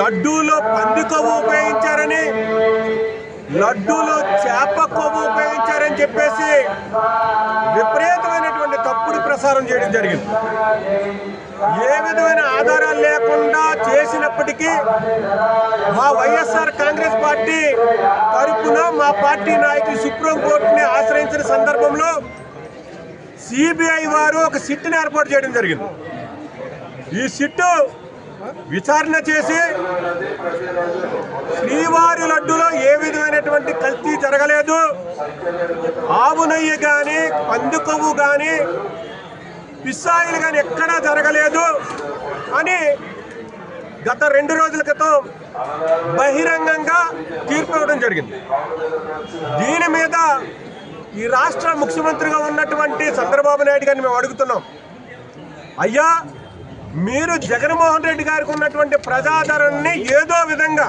లడ్డూలో పంది కొవ్వు ఉపయోగించారని లడ్డూలో చేప కొవ్వు ఉపయోగించారని చెప్పేసి విపరీతమైనటువంటి తప్పుడు ప్రసారం చేయడం జరిగింది. ఏ విధమైన ఆధారాలు లేకుండా చేసినప్పటికీ మా వైఎస్ఆర్ కాంగ్రెస్ పార్టీ తరపున మా పార్టీ నాయకులు సుప్రీంకోర్టుని ఆశ్రయించిన సందర్భంలో సిబిఐ వారు ఒక సిట్ని ఏర్పాటు చేయడం జరిగింది. ఈ సిట్టు విచారణ చేసి శ్రీవారి లడ్డులో ఏ విధమైనటువంటి కల్తీ జరగలేదు. ఆవు నెయ్యి కానీ పందుకొవ్వు కానీ పిస్సాయిలు కానీ ఎక్కడా జరగలేదు అని గత రెండు రోజుల క్రితం బహిరంగంగా తీర్పు ఇవ్వడం జరిగింది. దీని మీద ఈ రాష్ట్ర ముఖ్యమంత్రిగా ఉన్నటువంటి చంద్రబాబు నాయుడు గారిని మేము అడుగుతున్నాం. అయ్యా మీరు జగన్మోహన్ రెడ్డి గారికి ఉన్నటువంటి ప్రజాదరణని ఏదో విధంగా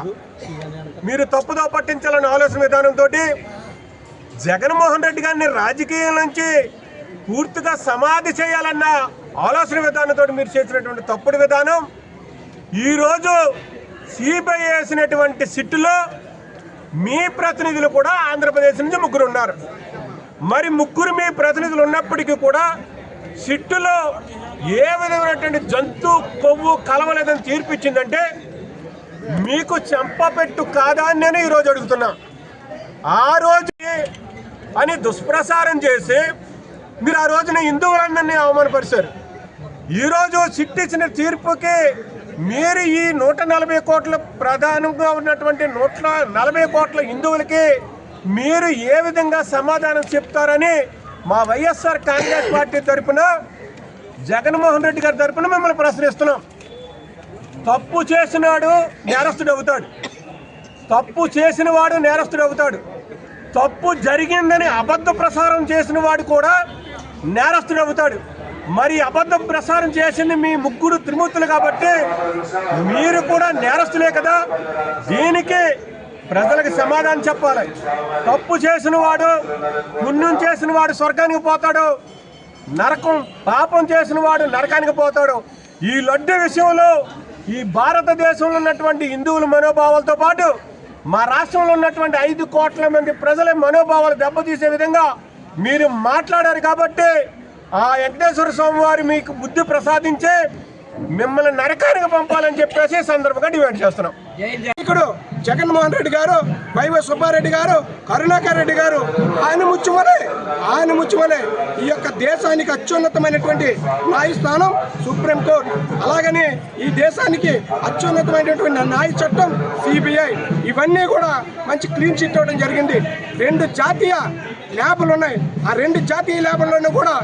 మీరు తప్పుదో పట్టించాలన్న ఆలోచన విధానంతో జగన్మోహన్ రెడ్డి గారిని రాజకీయం నుంచి పూర్తిగా సమాధి చేయాలన్న ఆలోచన విధానంతో మీరు చేసినటువంటి తప్పుడు విధానం. ఈరోజు సిబిఐ వేసినటువంటి సిట్టులో మీ ప్రతినిధులు కూడా ఆంధ్రప్రదేశ్ నుంచి ముగ్గురు ఉన్నారు. మరి ముగ్గురు మీ ప్రతినిధులు ఉన్నప్పటికీ కూడా సిట్టులో ఏ విధమైనటువంటి జంతు కొవ్వు కలవలేదని తీర్పిచ్చిందంటే మీకు చెంపపెట్టు కాదా అని నేను ఈరోజు అడుగుతున్నా. ఆ రోజు అని దుష్ప్రసారం చేసి మీరు ఆ రోజున హిందువులందరినీ అవమానపరిచారు. ఈరోజు సిట్టిచ్చిన తీర్పుకి మీరు ఈ నూట నలభై కోట్ల ప్రధానంగా ఉన్నటువంటి నూట నలభై కోట్ల హిందువులకి మీరు ఏ విధంగా సమాధానం చెప్తారని మా వైఎస్ఆర్ కాంగ్రెస్ పార్టీ తరపున జగన్మోహన్ రెడ్డి గారి తరఫున మిమ్మల్ని ప్రశ్నిస్తున్నాం. తప్పు చేసినాడు నేరస్తుడు అవుతాడు. తప్పు చేసిన వాడు నేరస్తుడు అవుతాడు. తప్పు జరిగిందని అబద్ధ ప్రసారం చేసిన వాడు కూడా నేరస్తుడు అవుతాడు. మరి అబద్ధ ప్రసారం చేసింది మీ ముగ్గురు త్రిమూర్తులు కాబట్టి మీరు కూడా నేరస్తులే కదా. దీనికి ప్రజలకు సమాధానం చెప్పాలి. తప్పు చేసిన వాడు పుణ్యం చేసిన వాడు స్వర్గానికి పోతాడు. నరకం పాపం చేసిన వాడు నరకానికి పోతాడు. ఈ లడ్డు విషయంలో ఈ భారతదేశంలో ఉన్నటువంటి హిందువుల మనోభావాలతో పాటు మా రాష్ట్రంలో ఉన్నటువంటి ఐదు కోట్ల మంది ప్రజల మనోభావాలు దెబ్బతీసే విధంగా మీరు మాట్లాడారు కాబట్టి ఆ వెంకటేశ్వర స్వామి వారు మీకు బుద్ధి ప్రసాదించే మిమ్మల్ని నరకానికి పంపాలని చెప్పేసి సందర్భంగా డిమాండ్ చేస్తున్నాం. నాయకుడు జగన్మోహన్ రెడ్డి గారు వైవై సుబ్బారెడ్డి గారు కరుణాకర్ రెడ్డి గారు ఆయన ముచ్చుమలే ఆయన ముచ్చుమలే. ఈ యొక్క దేశానికి అత్యున్నతమైనటువంటి న్యాయస్థానం సుప్రీంకోర్టు అలాగని ఈ దేశానికి అత్యున్నతమైనటువంటి న్యాయ చట్టం సిబిఐ. ఇవన్నీ కూడా మంచి క్లీన్ చిట్ ఇవ్వడం జరిగింది. రెండు జాతీయ ల్యాబులు ఉన్నాయి. ఆ రెండు జాతీయ ల్యాబుల్లోనూ కూడా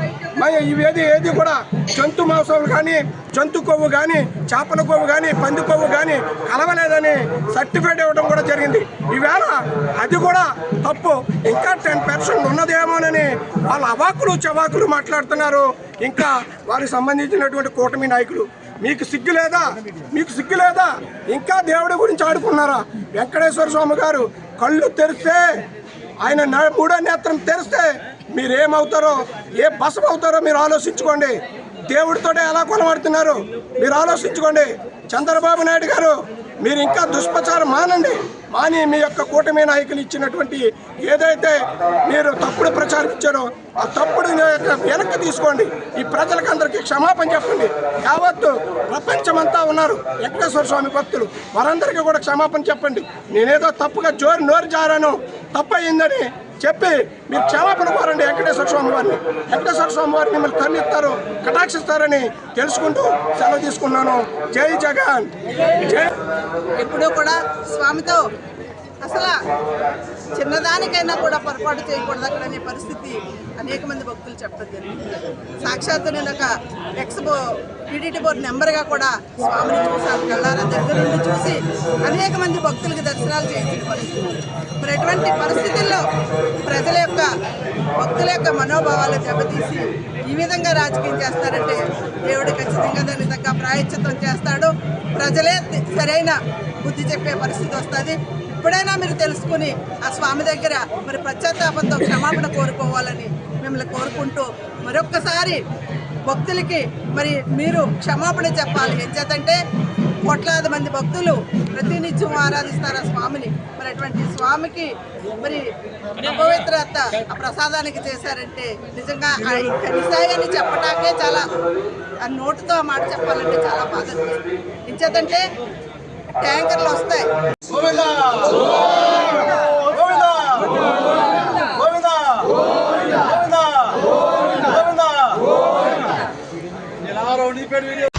మరి ఇవేది ఏది కూడా జంతు మాంసాలు కానీ జంతు కొవ్వు కానీ చేపల కొవ్వు కానీ పంది కొవ్వు కానీ కలవలేదని సర్టిఫికేట్ ఇవ్వడం కూడా జరిగింది. ఈవేళ అది కూడా తప్పు. ఇంకా టెన్ పర్సెంట్ ఉన్నదేమోనని వాళ్ళ అవాకులు చవాకులు మాట్లాడుతున్నారు. ఇంకా వారికి సంబంధించినటువంటి కూటమి నాయకులు. మీకు సిగ్గు లేదా? మీకు సిగ్గు లేదా? ఇంకా దేవుడి గురించి ఆడుకున్నారా? వెంకటేశ్వర స్వామి గారు కళ్ళు తెరిస్తే ఆయన మూడో నేత్రం తెరిస్తే మీరేమవుతారో ఏ బసం అవుతారో మీరు ఆలోచించుకోండి. దేవుడితోటే ఎలా కొనబడుతున్నారు మీరు ఆలోచించుకోండి. చంద్రబాబు నాయుడు గారు మీరు ఇంకా దుష్ప్రచారం మానండి. మాని మీ యొక్క కూటమి నాయకులు ఇచ్చినటువంటి ఏదైతే మీరు తప్పుడు ప్రచారం ఇచ్చారో ఆ తప్పుడు యొక్క వెనక్కి తీసుకోండి. ఈ ప్రజలకందరికీ క్షమాపణ చెప్పండి. యావత్తు ప్రపంచమంతా ఉన్నారు వెంకటేశ్వర స్వామి భక్తులు. వారందరికీ కూడా క్షమాపణ చెప్పండి. నేనేదో తప్పుగా జోరు నోరు జారాను తప్పు అయిందని చెప్పి మీరు క్షమాపణ కోరండి వెంకటేశ్వర స్వామి వారిని. వెంకటేశ్వర స్వామి వారిని మిమ్మల్ని కన్నిస్తారు కటాక్షిస్తారని తెలుసుకుంటూ సెలవు తీసుకున్నాను. జై జగన్. జై ఎప్పుడూ కూడా స్వామితో అసలు చిన్నదానికైనా కూడా పొరపాటు చేయకూడదు అక్కడ అనే పరిస్థితి అనేక మంది భక్తులు చెప్పడం జరిగింది. సాక్షాత్తు నేను ఒక ఎక్స్ టీడీటీ బోర్డు నెంబర్గా కూడా స్వామిని చూసాను కళ్ళారా దగ్గర నుండి చూసి అనేక మంది భక్తులకు దర్శనాలు చేయించిన పరిస్థితి మరి ఎటువంటి పరిస్థితుల్లో ప్రజల యొక్క భక్తుల యొక్క మనోభావాలు దెబ్బతీసి ఈ విధంగా రాజకీయం చేస్తారంటే దేవుడు ఖచ్చితంగా దాని తగ్గ ప్రాయశ్చిత్తం చేస్తాడు. ప్రజలే సరైన బుద్ధి చెప్పే పరిస్థితి వస్తుంది. ఇప్పుడైనా మీరు తెలుసుకుని ఆ స్వామి దగ్గర మరి పశ్చాత్తాపంతో క్షమాపణ కోరుకోవాలని మిమ్మల్ని కోరుకుంటూ మరొక్కసారి భక్తులకి మరి మీరు క్షమాపణ చెప్పాలి. ఏం చేతంటే కోట్లాది మంది భక్తులు ప్రతినిత్యం ఆరాధిస్తారు ఆ స్వామిని. మరి అటువంటి స్వామికి మరి అపవిత్రత ఆ ప్రసాదానికి చేశారంటే నిజంగా కనిసాయని చెప్పటాకే చాలా ఆ నోటుతో ఆ మాట చెప్పాలంటే చాలా బాధ అనిపిస్తుంది. ఏం ట్యాంకర్లు వస్తాయి. వీడియో?